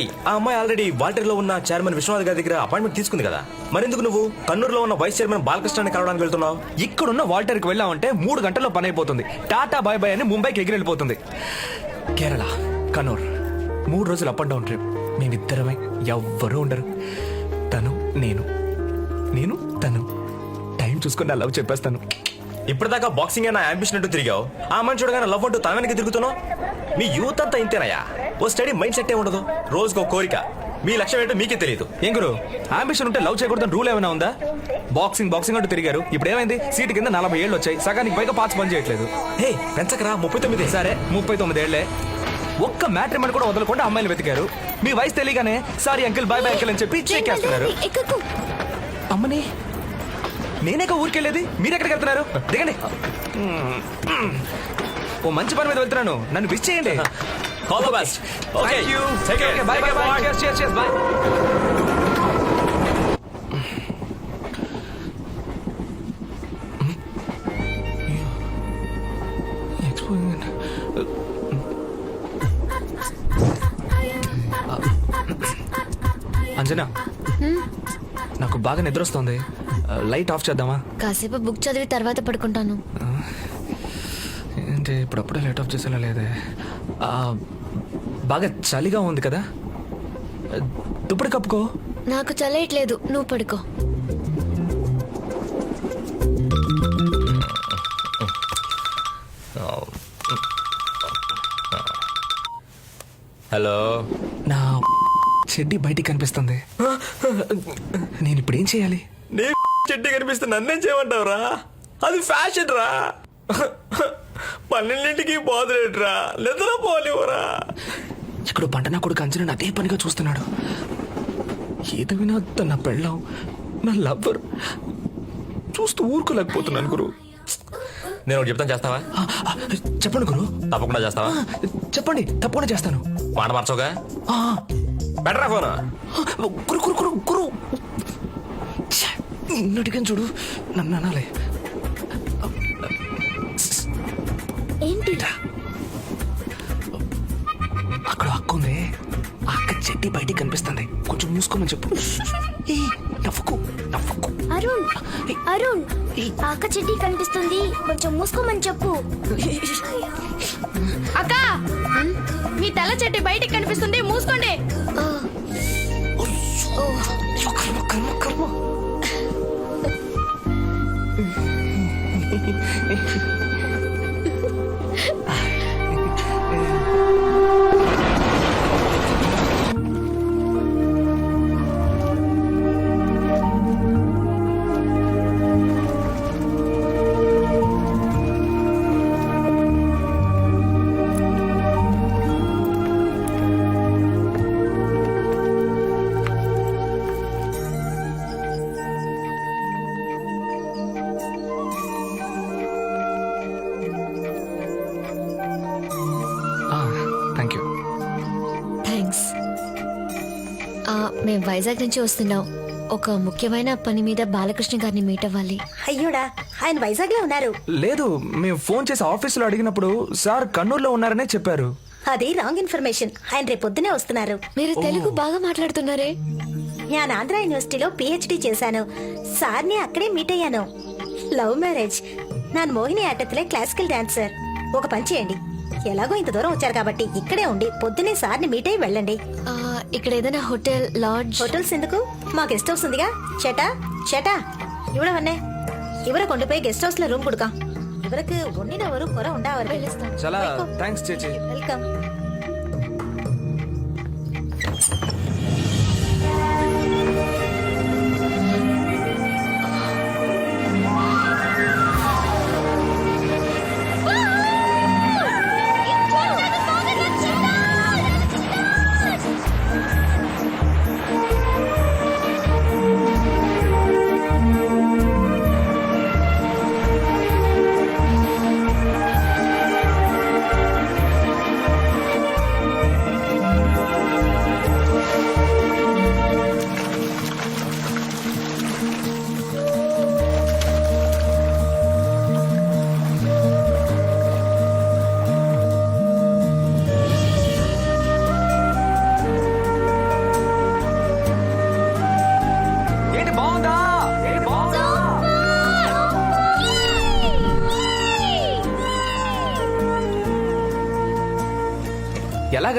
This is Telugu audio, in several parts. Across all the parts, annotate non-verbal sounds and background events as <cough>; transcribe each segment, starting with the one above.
రేయ్ ఆ అమ్మాయి ఆల్రెడీ వాల్టర్లో ఉన్న చైర్మన్ విశ్వనాథ్ గారి దగ్గర అపాయింట్మెంట్ తీసుకుంది కదా. మరెందుకు నువ్వు? కన్నూరులో ఉన్న వైస్ చైర్మన్ బాలకృష్ణాన్ని కలవడానికి వెళ్తున్నావు? ఇక్కడున్న వాల్టర్కి వెళ్ళామంటే మూడు గంటల్లో పని అయిపోతుంది. టాటా బాయ్ బాయ్ అని ముంబైకి ఎగిరి వెళ్ళిపోతుంది. కేరళ కన్నూర్ మూడు రోజులు అప్ అండ్ డౌన్ ట్రిప్ మేమిద్దరమే ఎవ్వరూ ఉండరు. తను నేను. నేను తను. టైం చూసుకుని లవ్ చెప్పేస్తాను. ఇప్పటిదాకా బాక్సింగ్ నా అంబిషన్ అంటూ తిరిగావు? ఆ అమ్మాయిని చూడగానే లవ్ అంటూ తన వెనక్కి తిరుగుతున్నావు? మీ యూత్ అంతా ఇంతేనయ్యా. ఓ స్టడీ మైండ్ సెట్ ఏ ఉండదు. రోజుకో కోరిక. మీ లక్ష్యం ఏంటో మీకే తెలియదు ఏం గురు? అంబిషన్ ఉంటే లవ్ చేయకూడదని రూల్ ఏమైనా ఉందా? బాక్సింగ్ బాక్సింగ్ అంటూ తిరిగారు. ఇప్పుడు ఏమైంది? సీటు కింద నలభై ఏళ్ళు వచ్చాయి. సగానికి పైగా పార్ట్స్ పని చేయట్లేదు. హే పెంచకరా ముప్పై తొమ్మిది. సరే ముప్పై తొమ్మిది ఏళ్ళే ఒక్క మ్యాట్రిమని కూడా వదలకుండా అమ్మాయిలు వెతికారు. మీ వయసు తెలియగానే sorry uncle bye bye uncle అని చెప్పి చెక్ చేస్తున్నారు. ఎక్కు. అమ్మని నేనేక ఊరికెళ్ళేది మీరు ఎక్కడికి వెళ్తున్నారు? దిగండి. ఓ మంచి పని మీద వెళ్తున్నాను. నన్ను విష్ చేయండి. All the best okay bye bye bye bye Anjana నాకు బాగా నిద్ర వస్తుంది. లైట్ ఆఫ్ చేద్దామా? కాసేపు బుక్ చదివి తర్వాత పడుకుంటాను. ఏంటి ఇప్పుడప్పుడే లైట్ ఆఫ్ చేసేలా లేదే? బాగా చలిగా ఉంది కదా? దుప్పటి కప్పుకో. నాకు చలేయట్లేదు నువ్వు పడుకో. హలో. నా చెడ్డి బయటికి కనిపిస్తుంది. నేను ఇప్పుడు ఏం చేయాలి? చెట్టు కనిపిస్తే నన్నేం చేయమంటావురా? అది ఫ్యాషన్ రా. పన్నెండింటికి పోదులేట్రా నిద్ర పోలేవురా ఇక్కడ పంట నా కొడుకు అంచనా అదే పనిగా చూస్తున్నాడు. ఏది వినా తన పెళ్ళం నా లవ్వర్ చూస్తూ ఊరుకోలేకపోతున్నాను గురు. నేను ఒకటి చెప్తాను చేస్తావా? ఆ, ఆ, చెప్పండి గురు. తప్పకుండా చేస్తావా? చెప్పండి తప్పకుండా చేస్తాను. మాట మార్చోగా ఆ, బెటరా ఫోన్? గురు గురు గురు గురు. నిన్నటికని చూడు. నన్ను అనాలి. ఏంటి? అక్కడ అక్క ఉంది. ఆ అక్క చెట్టి బయటికి కనిపిస్తుంది. కొంచెం మూసుకోమని చెప్పు. ఏ నవ్వుకు నవ్వుకు. అరుణ్ అరుణ్ అక్క చెట్టి కనిపిస్తుంది. కొంచెం మూసుకోమని చెప్పు. అక్క! మీ తెల్ల చెట్టు బయటికి కనిపిస్తుంది. మూసుకోండి. కర్మ కర్మ కర్మ Thank you. వైజాగ్ నుంచి వస్తున్నాం ఒక ముఖ్యమైన పని మీద బాలకృష్ణ గారిని మీట్ అవ్వాలి. అయ్యోడా ఆయన వైజాగ్లో ఉన్నారు. లేదు మేము ఫోన్ చేసి ఆఫీసులో అడిగినప్పుడు సార్ కన్నూరులో ఉన్నారనే చెప్పారు. అది రాంగ్ ఇన్ఫర్మేషన్. ఆయన రేపు పొద్దునే వస్తున్నారు. మీరు తెలుగు బాగా మాట్లాడుతున్నారే? నేను ఆంధ్ర యూనివర్సిటీలో పిహెచ్డి చేశాను. సార్ని అక్కడే మీట్ అయ్యాను. Love marriage. నాన్ మోహిని ఆటత్లే క్లాసికల్ డాన్సర్ ఒక పని చేయండి. ఎలాగో ఇంత దూరం వచ్చారు కాబట్టి ఇక్కడే ఉండి పొద్దునే సార్ని మీట్ అయి వెళ్ళండి. ఇక్కడ ఏదైనా హోటల్ లాడ్జ్? హోటల్స్ ఎందుకు? మా గెస్ట్ హౌస్ ఉందిగా. చెటా చెటా ఇవ్వడవన్నే ఇవర కొండిపోయి గెస్ట్ హౌస్లో రూమ్ கொடுக்காம் ఇవరకు వండిన వరకు కొర உண்டா அவர் చాలా థ్యాంక్స్ చేచి. వెల్కమ్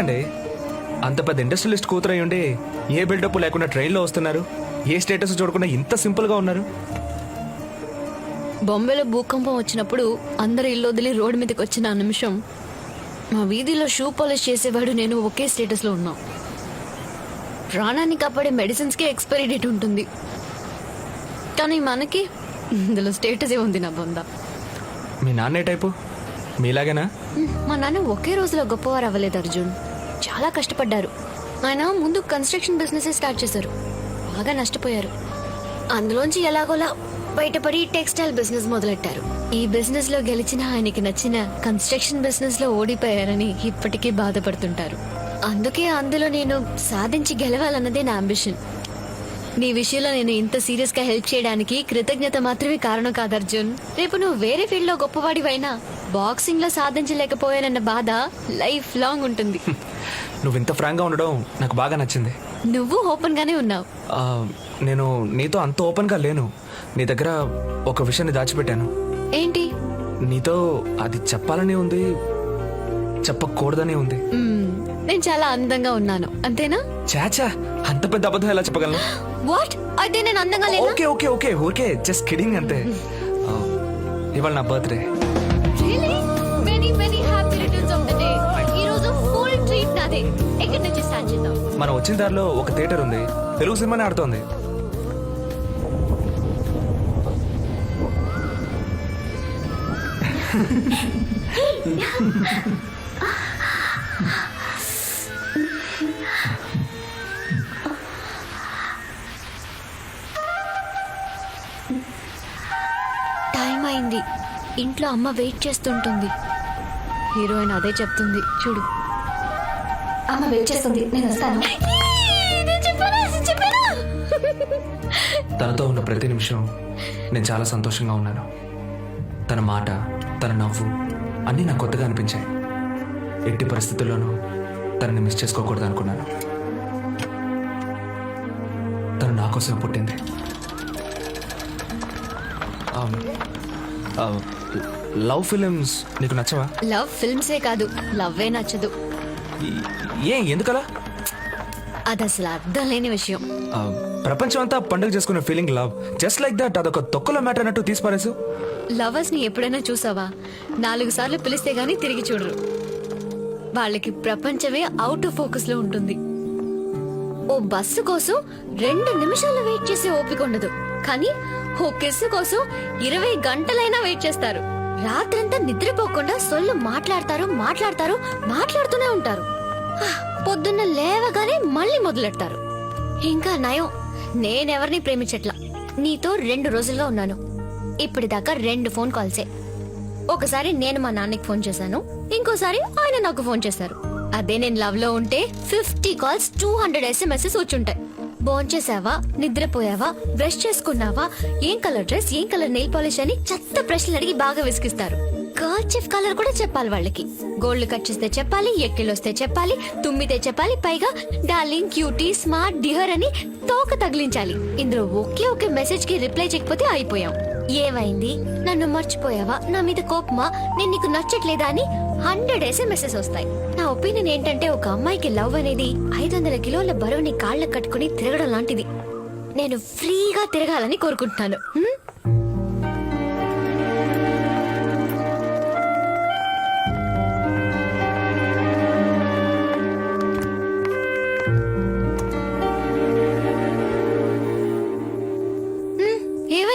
ఎలాగండి అంత పెద్ద ఇండస్ట్రియలిస్ట్ కూతురై ఉండి ఏ బిల్డప్ లేకుండా ట్రైన్లో వస్తున్నారు ఏ స్టేటస్ చూడకుండా ఇంత సింపుల్గా ఉన్నారు? బొంబేలో భూకంపం వచ్చినప్పుడు అందరు ఇల్లు వదిలి రోడ్డు మీదకి వచ్చిన ఆ నిమిషం మా వీధిలో షూ పాలిష్ చేసేవాడు నేను ఒకే స్టేటస్లో ఉన్నాం. ప్రాణాన్ని కాపాడే మెడిసిన్స్కి ఎక్స్పైరీ డేట్ ఉంటుంది. కానీ మనకి ఇందులో స్టేటస్ ఏ ఉంది నా బొంద. మీ నాన్నే టైపు? మీలాగేనా? మా నాన్న ఒకే రోజులో గొప్పవారు అవ్వలేదు అర్జున్. చాలా కష్టపడ్డారు. ఆయన ముందు కన్స్ట్రక్షన్ బిజినెస్ స్టార్ట్ చేశారు. బాగా నష్టపోయారు. అందులోంచి ఎలాగోలా బయటపడి టెక్స్టైల్ బిజినెస్ మొదలెట్టారు. ఈ బిజినెస్లో గెలిచిన ఆయనకి నచ్చిన కన్స్ట్రక్షన్ బిజినెస్లో ఓడిపోయారని ఇప్పటికీ బాధపడుతుంటారు. అందుకే అందులో నేను సాధించి గెలవాలన్నదే నా అంబిషన్ నీ విషయంలో నేను ఇంత సీరియస్గా హెల్ప్ చేయడానికి కృతజ్ఞత మాత్రమే కారణం కాదు అర్జున్. రేపు నువ్వు వేరే ఫీల్డ్లో గొప్పవాడివైనా బాక్సింగ్లో సాధించలేకపోయానన్న బాధ లైఫ్ లాంగ్ ఉంటుంది. <laughs> నువ్వు ఇంత ఫ్రాంక్గా ఉండడం నాకు బాగా నచ్చింది. నువ్వు ఓపెన్ గానే ఉన్నావు. ఆ, నేను నీతో అంత ఓపెన్గా లేను. నీ దగ్గర ఒక విషయాన్ని దాచిపెట్టాను. ఏంటి? నీతో అది చెప్పాలని ఉంది చెప్పకూడదని ఉంది. మ్మ్, నేను చాలా అందంగా ఉన్నాను. అంతేనా? చాచా అంత పెద్ద అబద్ధం ఎలా చెప్పగలను? వాట్? అయితే నేను అందంగా లేనా? Okay okay okay okay just kidding అంతే. ఆ, ఇవాళ నా బర్త్డే. ఎక్కడి నుంచి స్టార్ట్ చేద్దాం? మనం వచ్చిన దారిలో ఒక థియేటర్ ఉంది. తెలుగు సినిమానే ఆడుతోంది. టైం అయింది. ఇంట్లో అమ్మ వెయిట్ చేస్తుంటుంది. హీరోయిన్ అదే చెప్తుంది. చూడు. అమ్మ వెయిట్ చేస్తుంది. నేను వస్తాను. తనతో ఉన్న ప్రతి నిమిషం నేను చాలా సంతోషంగా ఉన్నాను. తన మాట తన నవ్వు అన్నీ నాకు కొత్తగా అనిపించాయి. ఎట్టి పరిస్థితుల్లోనూ తనని మిస్ చేసుకోకూడదు అనుకున్నాను. తను నా కోసం పుట్టింది. లవ్ ఫిలిమ్స్ నీకు నచ్చవా? లవ్ ఫిల్మ్సే కాదు లవ్వే నచ్చదు. ఏ ఎందుకలా? అది అసలు అర్థం లేని విషయం. ఆ, ప్రపంచం అంతా పండుగ చేసుకునే feeling love just like that అదొక తొక్కలో మ్యాటర్ అన్నట్టు తీసిపారేసు. లవర్స్ని ఎప్పుడైనా చూసావా? నాలుగు సార్లు పిలిస్తే గానీ తిరిగి చూడరు. వాళ్ళకి ప్రపంచమే అవుట్ ఆఫ్ ఫోకస్లో ఉంటుంది. ఓ బస్సు కోసం రెండు నిమిషాలు వెయిట్ చేసే ఓపిక ఉండదు. కానీ ఓ కిస్సు కోసం ఇరవై గంటలైనా వెయిట్ చేస్తారు. రాత్రంతా నిద్రపోకుండా సొల్లు మాట్లాడతారు మాట్లాడతారు మాట్లాడుతూనే ఉంటారు. పొద్దున్న లేవగానే మళ్ళీ మొదలెడతారు. ఇంకా నయం నేనెవరిని ప్రేమించట్లా? నీతో రెండు రోజులుగా ఉన్నాను. ఇప్పటిదాకా రెండు ఫోన్ కాల్సే. ఒకసారి నేను మా నాన్నకి ఫోన్ చేశాను ఇంకోసారి ఆయన నాకు ఫోన్ చేశారు. అదే నేను లవ్లో ఉంటే fifty calls two hundred SMS వచ్చుంటాయి. భోంచేసావా నిద్రపోయావా? బ్రష్ చేసుకున్నావా? ఏం కలర్ డ్రెస్ ఏం కలర్ నెయిల్ పాలిష్ అని చెత్త ప్రశ్నలు అడిగి బాగా విసిగిస్తారు. కర్చిఫ్ కలర్ కూడా చెప్పాలి వాళ్ళకి. గోల్డ్ కట్ చేస్తే చెప్పాలి ఎక్కిళ్ళు వస్తే చెప్పాలి తుమ్మితే చెప్పాలి పైగా డార్లింగ్ క్యూటీ స్మార్ట్ డిహర్ అని తోక తగిలించాలి. ఇందులో ఒకే ఒకే మెసేజ్కి రిప్లై చేయకపోతే అయిపోయాం. ఏమైంది? నన్ను మర్చిపోయావా? నా మీద కోపమా? నేను నీకు నచ్చట్లేదా అని హండ్రెడ్ ఎస్ఎంఎస్ఎస్ వస్తాయి. నా ఒపీనియన్ ఏంటంటే ఒక అమ్మాయికి లవ్ అనేది ఐదు వందల కిలోల బరువుని కాళ్ళకు కట్టుకుని తిరగడం లాంటిది. నేను ఫ్రీగా తిరగాలని కోరుకుంటున్నాను.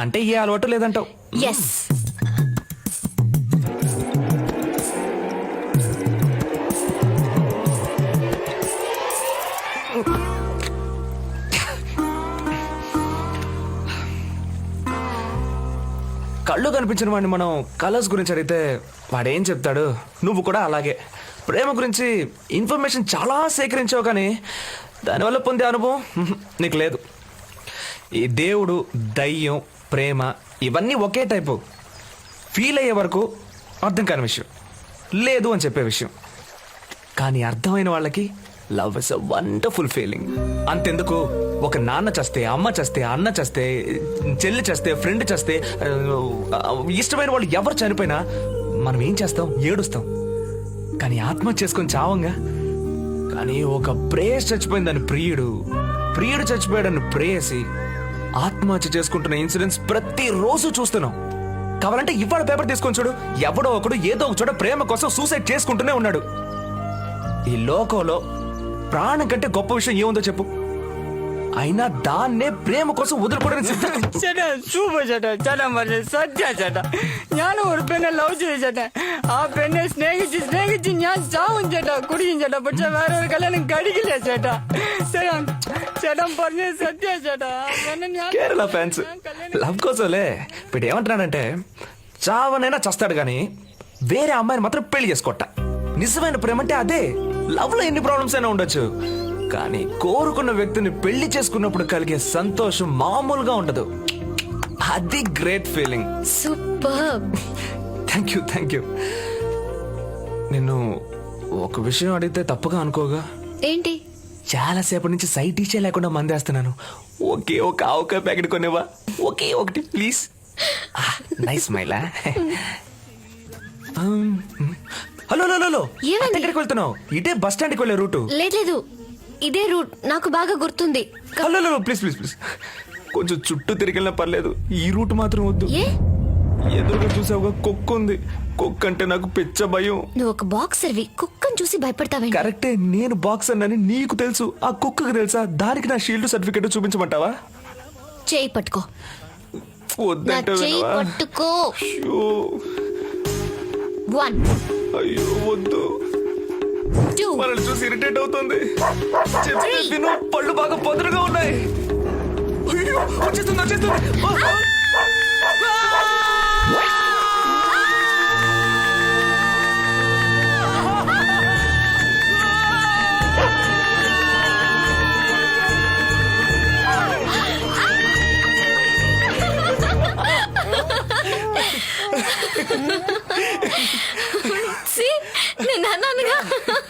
అంటే ఏ అలవాటు లేదంటావు? ఎస్ కళ్ళు కనిపించిన వాడిని మనం కలర్స్ గురించి అడిగితే వాడేం చెప్తాడు? నువ్వు కూడా అలాగే. ప్రేమ గురించి ఇన్ఫర్మేషన్ చాలా సేకరించావు కానీ దానివల్ల పొందే అనుభవం నీకు లేదు. ఈ దేవుడు దయ్యం ప్రేమ ఇవన్నీ ఒకే టైపు. ఫీల్ అయ్యే వరకు అర్థం కాని విషయం. లేదు అని చెప్పే విషయం. కానీ అర్థమైన వాళ్ళకి love is a wonderful feeling అంతెందుకు? ఒక నాన్న చస్తే అమ్మ చస్తే అన్న చస్తే చెల్లి చస్తే ఫ్రెండ్ చస్తే ఇష్టమైన వాళ్ళు ఎవరు చనిపోయినా మనం ఏం చేస్తాం? ఏడుస్తాం. కానీ ఆత్మహత్య చేసుకొని చావంగా? కానీ ఒక ప్రేయస్ చచ్చిపోయిందని ప్రియుడు ప్రియుడు చచ్చిపోయాడని ప్రేయసి ఆత్మహత్య చేసుకుంటున్న ఇన్సిడెంట్స్ ప్రతిరోజు చూస్తున్నాం. కావాలంటే ఇవాళ పేపర్ తీసుకొని చూడు. ఎవడో ఒకడు ఏదో ఒక చోట ప్రేమ కోసం సూసైడ్ చేసుకుంటూనే ఉన్నాడు. ఈ లోకంలో ప్రాణం కంటే గొప్ప విషయం ఏముందో చెప్పు. అయినా దాన్నే ప్రేమ కోసం వదులుకోవడానికి సిద్ధం ചേട്ടാ സൂപ്പർ ചേട്ടാ ചേട്ടാ പറഞ്ഞ സത്യ ചേട്ടാ ഞാൻ ഒരു പെണ്ണെ ലവ് ചെയ്തു ചേട്ടാ ആ പെണ്ണെ സ്നേഹിച്ച് സ്നേഹിച്ച് ഞാൻ ചാവും ചേട്ടാ കുടിക്കും ചേട്ടാ പക്ഷെ വേറെ ഒരു കല്യാണം കഴിക്കില്ല ചേട്ടാ ചേട്ടാ ചേട്ടാ പറഞ്ഞ സത്യ <laughs> ചേട്ടാ ആ പെണ്ണെ ഞാൻ కేరళ ఫ్యాన్స్ లవ్ కోసంలే ఇప్పుడు ఏమంటున్నాడంటే చావనైనా చస్తాడు కానీ వేరే అమ్మాయిని మాత్రం పెళ్లి చేసుకోట నిజమైన ప్రేమ అంటే అదే లవ్ లో ఎన్ని ప్రాబ్లమ్స్ అయినా ఉండొచ్చు కానీ కోరుకున్న వ్యక్తిని పెళ్ళి చేసుకున్నప్పుడు కలిగే సంతోషం మామూలుగా ఉండదు. అది great feeling super. Thank you thank you నిన్ను ఒక విషయం అడిగితే తప్పుగా అనుకోగా? ఏంటి? చాలా సేపటి నుంచి సైట్ ఇచ్చే లేకుండా మందేస్తున్నాను. ఒకే ఒక ఆవకాయ ప్యాకెట్ కొనేవా ఒకే ఒకటి ప్లీజ్ నైస్ మైలా హలో హలో హలో? ఎక్కడికి వెళ్తున్నావు? ఇటే బస్ స్టాండ్కి వెళ్ళే రూటు. లేదు లేదు. ఇదే రూట్. నాకు బాగా గుర్తుంది. Hello please please please. కొంచెం చుట్టూ తిరిగినా పర్లేదు. ఈ రూట్ మాత్రం వద్దు. ఏ? ఎదురుగా చూసావుగా? కుక్క ఉంది. కుక్క అంటే నాకు పిచ్చ భయం. నువ్వు ఒక బాక్సర్వి కుక్కను చూసి భయపడతావేంటి? కరెక్టే నేను బాక్స్ అన్నని నీకు తెలుసు. ఆ కుక్కకు తెలుసా? దానికి నా షీల్డ్ సర్టిఫికెట్ చూపించమంటావా? చేయి పట్టుకో. నా వద్దంటే చేయి వినవా? పట్టుకో. అయ్యో వన్. అయ్యో వద్దు. మనల్ని చూసి ఇరిటేట్ అవుతుంది. చెప్తే విను. పళ్ళు బాగా పొదరుగా ఉన్నాయి. అయ్యో, వచ్చేస్తుంది వచ్చేస్తుంది. ఆ! <laughs> 那难道那个？